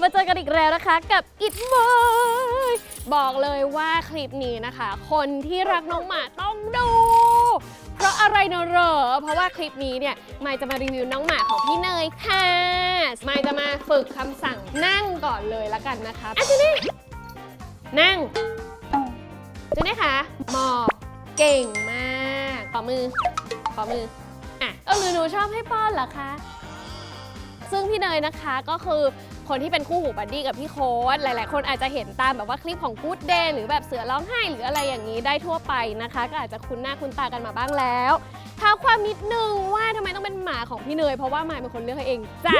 บมาเจอกันอีกแล้วนะคะกับอิดมอยบอกเลยว่าคลิปนี้นะคะ คนที่รักน้องหมาต้องดู เพราะอะไรเนอะเหรอ เพราะว่าคลิปนี้เนี่ยมายจะมารีวิวน้องหมาของพี่เนยค่ะมายจะมาฝึกคำสั่งนั่งก่อนเลยละกันนะคะอะจูนี่นั่งจูนี่คะหมอบเก่งมากขอมือขอมืออะเออหนูหนูชอบให้ป้อนเหรอคะซึ่งพี่เนยนะคะก็คือ คนที่เป็นคู่หูบัดดี้กับพี่โค้ดหลาย ๆ คนอาจจะเห็นตามแบบว่าคลิปของกู๊ดเดย์หรือแบบเสือร้องไห้หรืออะไรอย่างนี้ได้ทั่วไปนะคะ ก็อาจจะคุ้นหน้าคุ้นตากันมาบ้างแล้วท้าความนิดนึงว่าทำไมต้องเป็นหมาของพี่เนยเพราะว่าหมายเป็นคนเลือกให้เองจะ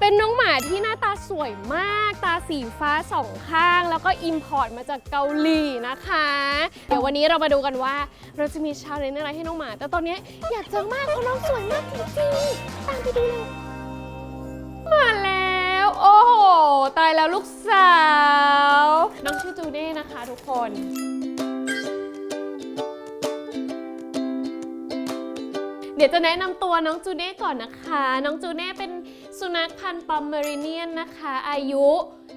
เป็นน้องหมาที่หน้าตาสวยมาก ตาสีฟ้าสองข้าง แล้วก็อิมพอร์ตมาจากเกาหลีนะคะ เดี๋ยววันนี้เรามาดูกันว่าเราจะมีชาเลนจ์อะไรให้น้องหมา แต่ตอนนี้อยากเจอมากเพราะน้องสวยมากจริงๆตามไปดูเลย ตายแล้วลูกสาว น้องชื่อจูเน่นะคะทุกคนเดี๋ยวจะแนะนำตัวน้องจูเน่ก่อนนะคะ น้องจูเน่เป็นสุนัขพันธุ์ปอมเมริเนียนนะคะ อายุ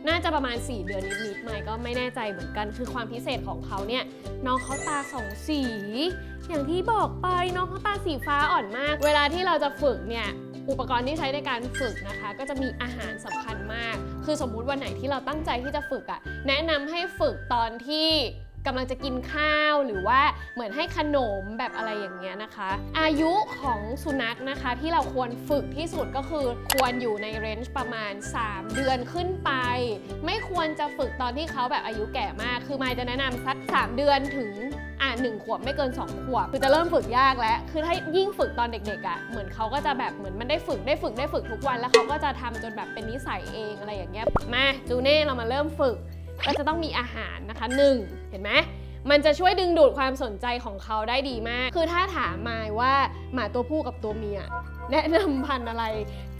น่าจะประมาณ 4 เดือนนิดๆไหมก็ไม่แน่ใจเหมือนกัน คือความพิเศษของเขาเนี่ย น้องเขาตาสองสี อย่างที่บอกไปน้องเขาตาสีฟ้าอ่อนมาก เวลาที่เราจะฝึกเนี่ย อุปกรณ์ที่ใช้ในการฝึกนะคะ ก็จะมีอาหารสำคัญมาก คือสมมุติวันไหนที่เราตั้งใจที่จะฝึกอะ่ะแนะนำให้ฝึกตอนที่กำลังจะกินข้าวหรือว่าเหมือนให้ขนมแบบอะไรอย่างเงี้ยนะคะ อายุของสุนัขนะคะที่เราควรฝึกที่สุดก็คือควรอยู่ในเรนจ์ประมาณ 3 เดือนขึ้นไป ไม่ควรจะฝึกตอนที่เขาแบบอายุแก่มาก คือมายจะแนะนำสัก 3 เดือนถึง อะหนึ่งขวบไม่เกิน 2 ขวบ คือจะเริ่มฝึกยากแล้ว คือถ้ายิ่งฝึกตอนเด็กๆอะ่ะเหมือนเขาก็จะแบบเหมือนมันได้ฝึกได้ฝึกได้ฝึกทุกวันแล้วเขาก็จะทำจนแบบเป็นนิสัยเองอะไรอย่างเงี้ยมาจูเน่เรามาเริ่มฝึก ก็จะต้องมีอาหารนะคะหนึ่งเห็นไหม มันจะช่วยดึงดูดความสนใจของเขาได้ดีมาก คือถ้าถามมายว่าหมาตัวผู้กับตัวเมีย แนะนำพันธุ์อะไร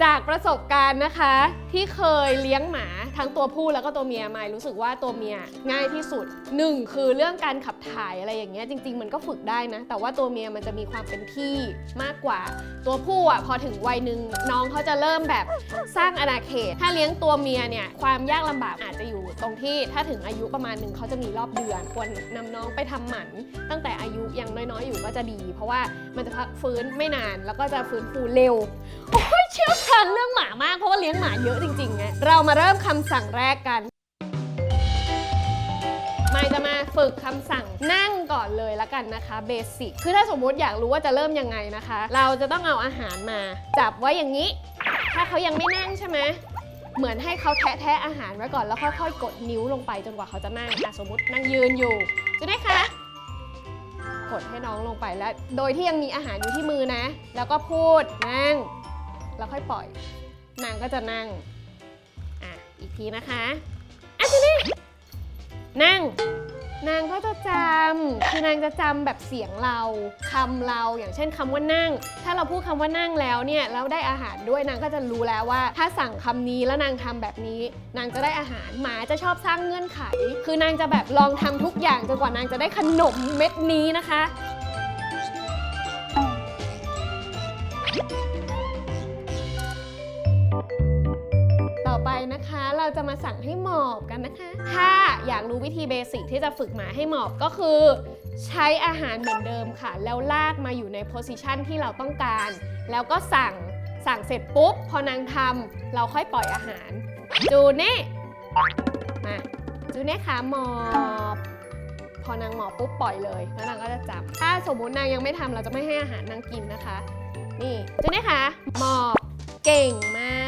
จากประสบการณ์นะคะ ที่เคยเลี้ยงหมาทั้งตัวผู้แล้วก็ตัวเมียมายรู้สึกว่าตัวเมียง่ายที่สุดหนึ่งคือเรื่องการขับถ่ายอะไรอย่างเงี้ยจริง ๆ มันก็ฝึกได้นะ แต่ว่าตัวเมียมันจะมีความเป็นที่มากกว่า ตัวผู้อะพอถึงวัยหนึ่งน้องเขาจะเริ่มแบบสร้างอาณาเขต ถ้าเลี้ยงตัวเมียเนี่ยความยากลำบากอาจจะอยู่ตรงที่ถ้าถึงอายุประมาณหนึ่งเขาจะมีรอบเดือนควรนำน้องไปทำหมัน ตั้งแต่อายุยังน้อยๆ อยู่ก็จะดี เพราะว่ามันจะพักฟื้นไม่นานแล้วก็จะฟื้นฟูเร็ว โอ้ยเชี่ยวชาญเรื่องหมามากเพราะว่าเลี้ยงหมาเยอะจริงๆไงเรามาเริ่มคำสั่งแรกกันมายจะมาฝึกคำสั่งนั่งก่อนเลยละกันนะคะเบสิกคือถ้าสมมุติอยากรู้ว่าจะเริ่มยังไงนะคะ เราจะต้องเอาอาหารมา จับไว้อย่างนี้ ถ้าเขายังไม่นั่งใช่ไหมเหมือนให้เขาแทะแทะอาหารไว้ก่อนแล้วค่อยๆกดนิ้วลงไปจนกว่าเขาจะนั่งสมมตินั่งยืนอยู่ จะได้คะกดให้น้องลงไปแล้ว โดยที่ยังมีอาหารอยู่ที่มือนะ แล้วก็พูดนั่ง แล้วค่อยปล่อย นางก็จะนั่ง อะ อีกทีนะคะอะทีนี้นั่ง นางก็จะจำคือนางจะจำแบบเสียงเราคำเราอย่างเช่นคำว่านั่ง ถ้าเราพูดคำว่านั่งแล้วเนี่ยแล้วได้อาหารด้วยนางก็จะรู้แล้วว่า ถ้าสั่งคำนี้แล้วนางทำแบบนี้ นางจะได้อาหารหมาจะชอบสร้างเงื่อนไข คือนางจะแบบลองทำทุกอย่างจนกว่านางจะได้ขนมเม็ดนี้นะคะ เราจะมาสั่งให้หมอบกันนะคะ ถ้าอยากรู้วิธีเบสิกที่จะฝึกหมาให้หมอบก็คือ ใช้อาหารเหมือนเดิมค่ะ แล้วลากมาอยู่ในโพสิชันที่เราต้องการ แล้วก็สั่งสั่งเสร็จปุ๊บ พอนางทำเราค่อยปล่อยอาหาร จูเน่มาจูเน่ขาหมอบพอนางหมอบปุ๊บปล่อยเลยแล้วนางก็จะจับ ถ้าสมมุตินางยังไม่ทำเราจะไม่ให้อาหารนางกินนะคะ นี่จูเน่ขาหมอบเก่งมาก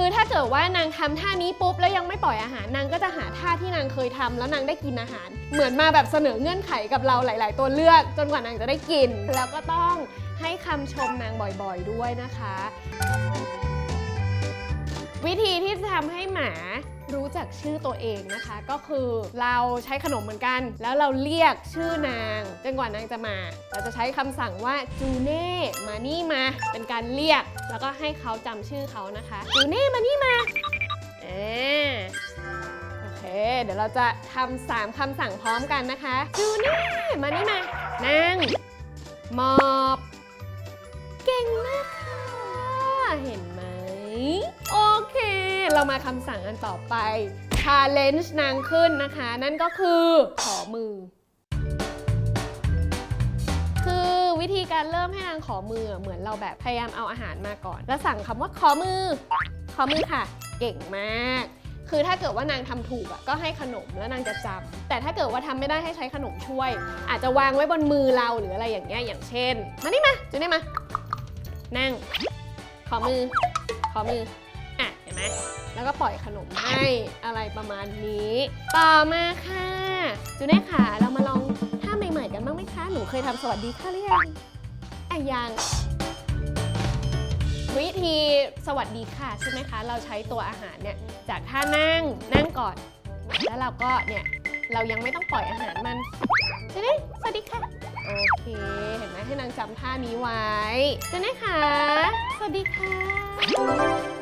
คือถ้าเกิดว่านางทำท่านี้ปุ๊บแล้วยังไม่ปล่อยอาหารนางก็จะหาท่าที่นางเคยทำแล้วนางได้กินอาหาร เหมือนมาแบบเสนอเงื่อนไขกับเราหลาย ๆ ตัวเลือก จนกว่านางจะได้กิน แล้วก็ต้องให้คำชมนางบ่อย ๆ ด้วยนะคะ วิธีที่จะทำให้หมารู้จักชื่อตัวเองนะคะ ก็คือเราใช้ขนมเหมือนกัน แล้วเราเรียกชื่อนางจนกว่านางจะมา เราจะใช้คำสั่งว่าจูเน่มานี่มา เป็นการเรียก แล้วก็ให้เขาจำชื่อเขานะคะจูเน่มานี่มาอ่าโอเค เดี๋ยวเราจะทำสามคำสั่งพร้อมกันนะคะจูเน่มานี่มานั่งหมอบ เก่งมากค่ะเห็นไหมโอ เรามาคำสั่งอันต่อไป challenge นางขึ้นนะคะ นั่นก็คือขอมือ คือวิธีการเริ่มให้นางขอมือเหมือนเราแบบพยายามเอาอาหารมาก่อน แล้วสั่งคำว่าขอมือ ขอมือค่ะ เก่งมาก คือถ้าเกิดว่านางทำถูกอะก็ให้ขนมแล้วนางจะจำแต่ถ้าเกิดว่าทำไม่ได้ให้ใช้ขนมช่วย อาจจะวางไว้บนมือเราหรืออะไรอย่างเงี้ยอย่างเช่น มานี่มาจูนี่มา นั่ง ขอมือ ขอมือ แล้วก็ปล่อยขนมให้อะไรประมาณนี้ ต่อมาค่ะจูเน่ค่ะ เรามาลองท่าใหม่ๆกันบ้างไหมคะ หนูเคยทำสวัสดีค่ะหรือยังอะยังวิธีสวัสดีค่ะใช่ไหมคะ เราใช้ตัวอาหารเนี่ยจากท่านั่งนั่งก่อน แล้วเราก็เนี่ยเรายังไม่ต้องปล่อยอาหารมันเจะได้สวัสดีค่ะ โอเค เห็นไหมให้นางจำท่านี้ไว้จะได้ค่ะสวัสดีค่ะ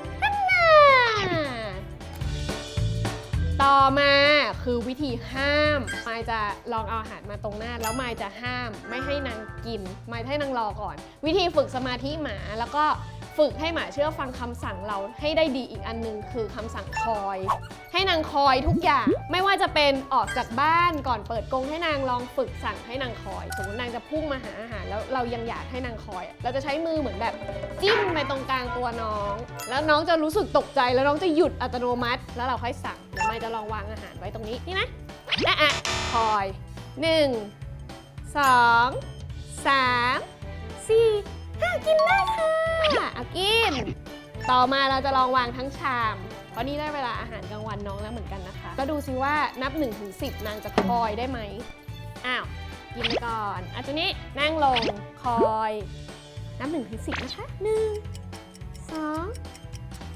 ต่อมาคือวิธีห้าม มายจะลองเอาอาหารมาตรงหน้า แล้วมายจะห้ามไม่ให้นางกิน มายให้นางรอก่อน วิธีฝึกสมาธิหมาแล้วก็ฝึกให้หมาเชื่อฟังคำสั่งเราให้ได้ดีอีกอันหนึงคือคำสั่งคอย ให้นางคอยทุกอย่าง ไม่ว่าจะเป็นออกจากบ้านก่อนเปิดกรงให้นางลองฝึกสั่งให้นางคอย สมมตินางจะพุ่งมาหาอาหารแล้วเรายังอยากให้นางคอย เราจะใช้มือเหมือนแบบจิ้มไปตรงกลางตัวน้อง แล้วน้องจะรู้สึกตกใจแล้วน้องจะหยุดอัตโนมัติ แล้วเราค่อยสั่ง อยจะลองวางอาหารไว้ตรงนี้นี่นะอะอะพลอย 1 2 3 4 5 กินได้ค่ะเอากิน ต่อมาเราจะลองวางทั้งชามเพราะนี่ได้เวลาอาหารกลางวันน้องแล้วเหมือนกันนะคะ ก็ดูซิว่านับ1-10ถึงนางจะคอยได้ไหมอ้าวกินก่อนอาจุนี้นั่งลงคอยนับ1ถึง10 นะคะ 1 2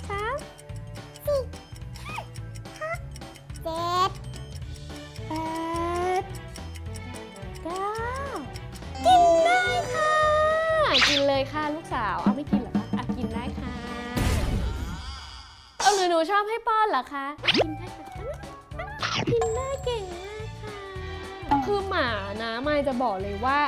3 เจ็ดแปดเก้ากินได้ค่ะ กินเลยค่ะลูกสาว เอาไม่กินเหรอคะอะกินได้ค่ะ เอาหรือหนูชอบให้ป้อนเหรอคะ กินได้ค่ะกินได้เก่งมากค่ะ คือหมานะไมายจะบอกเลยว่า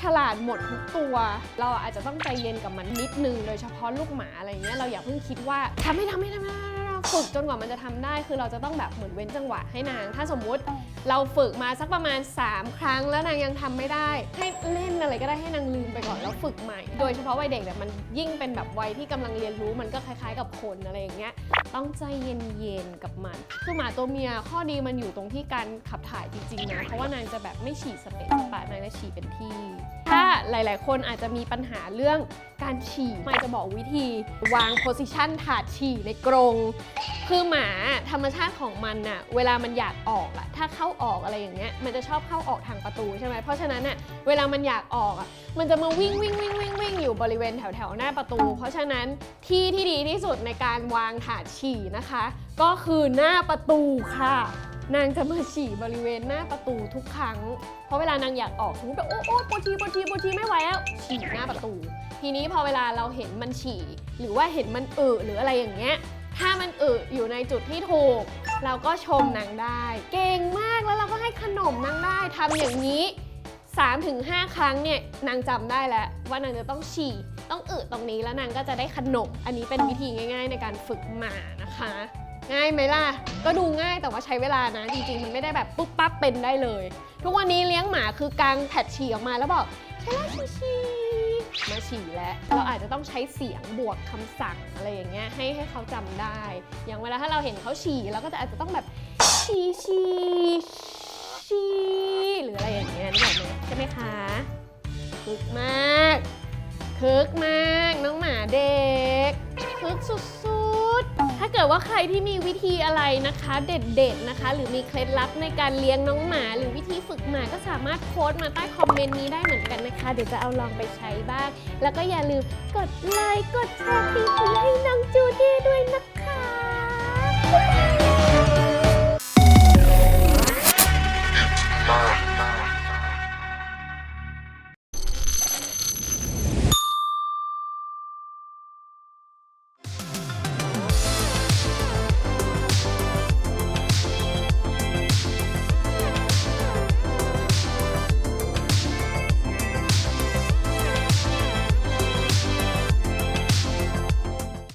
ฉลาดหมดทุกตัว เราอาจจะต้องใจเย็นกับมันนิดนึง โดยเฉพาะลูกหมาอะไรเงี้ย เราอย่าเพิ่งคิดว่าทำไม่ทำไม่ทำไม่ทำไม่ทำ ฝึกจนกว่ามันจะทำได้ คือเราจะต้องแบบเหมือนเว้นจังหวะให้นาง ถ้าสมมุติเราฝึกมาสักประมาณ 3 ครั้งแล้วนางยังทำไม่ได้ ให้เล่นอะไรก็ได้ให้นางลืมไปก่อนแล้วฝึกใหม่ โดยเฉพาะวัยเด็กเนี่ยมันยิ่งเป็นแบบวัยที่กำลังเรียนรู้มันก็คล้ายๆ กับคนอะไรอย่างเงี้ยต้องใจเย็นๆกับมัน คือหมาตัวเมียข้อดีมันอยู่ตรงที่การขับถ่ายจริงๆนะ เพราะว่านางจะแบบไม่ฉี่สเปซสปะนางจะฉี่เป็นที่ ถ้าหลายๆ คนอาจจะมีปัญหาเรื่องการฉี่ไม่จะบอกวิธี วางโพสิชันถาดฉี่ในกรงคือหมาธรรมชาติของมันน่ะเวลามันอยากออกอะถ้าเข้าออกอะไรอย่างเงี้ยมันจะชอบเข้าออกทางประตูใช่ไหมเพราะฉะนั้นน่ะเวลามันอยากออกอะมันจะมาวิ่งวิ่งวิ่งวิ่งวิ่งอยู่บริเวณแถวแถวหน้าประตู เพราะฉะนั้นที่ที่ดีที่สุดในการวางถาดฉี่นะคะ ก็คือหน้าประตูค่ะ นางจะมาฉี่บริเวณหน้าประตูทุกครั้ง เพราะเวลานางอยากออกสมมติว่าโอ้โอ้ปวดฉี่ปวดฉี่ปวดฉี่ไม่ไหวแล้วฉี่หน้าประตู ทีนี้พอเวลาเราเห็นมันฉี่หรือว่าเห็นมันเออหรืออะไรอย่างเงี้ย ถ้ามันอออยู่ในจุดที่ถูก เราก็ชมนางได้ เก่งมากแล้วเราก็ให้ขนมนางได้ทำอย่างนี้ 3-5 ครั้งเนี่ยนางจำได้แล้วว่านางจะต้องฉี่ต้องอึตรงนี้แล้วนางก็จะได้ขนม อันนี้เป็นวิธีง่าย ๆ ในการฝึกหมานะคะ ง่ายไหมล่ะ ก็ดูง่ายแต่ว่าใช้เวลานะ จริงๆ มันไม่ได้แบบปุ๊บปั๊บเป็นได้เลย ทุกวันนี้เลี้ยงหมาคือกางแผดฉี่ออกมาแล้วบอกใช่แล้วฉี่ มาฉี่แล้วเราอาจจะต้องใช้เสียงบวกคำสั่งอะไรอย่างเงี้ยให้ให้เขาจำได้ อย่างเวลาถ้าเราเห็นเขาฉี่เราก็จะอาจจะต้องแบบฉี่ฉี่ฉี่หรืออะไรอย่างเงี้ยนึกออกไหมใช่ไหมคะคึกมากคึกมากน้องหมาเด็กคึกสุดๆ ถ้าเกิดว่าใครที่มีวิธีอะไรนะคะ เด็ดๆนะคะ หรือมีเคล็ดลับในการเลี้ยงน้องหมา หรือวิธีฝึกหมาก็สามารถโพสต์มาใต้คอมเมนต์นี้ได้เหมือนกันนะคะ เดี๋ยวจะเอาลองไปใช้บ้าง แล้วก็อย่าลืมกดไลค์กดแชร์ตีให้น้องจูเด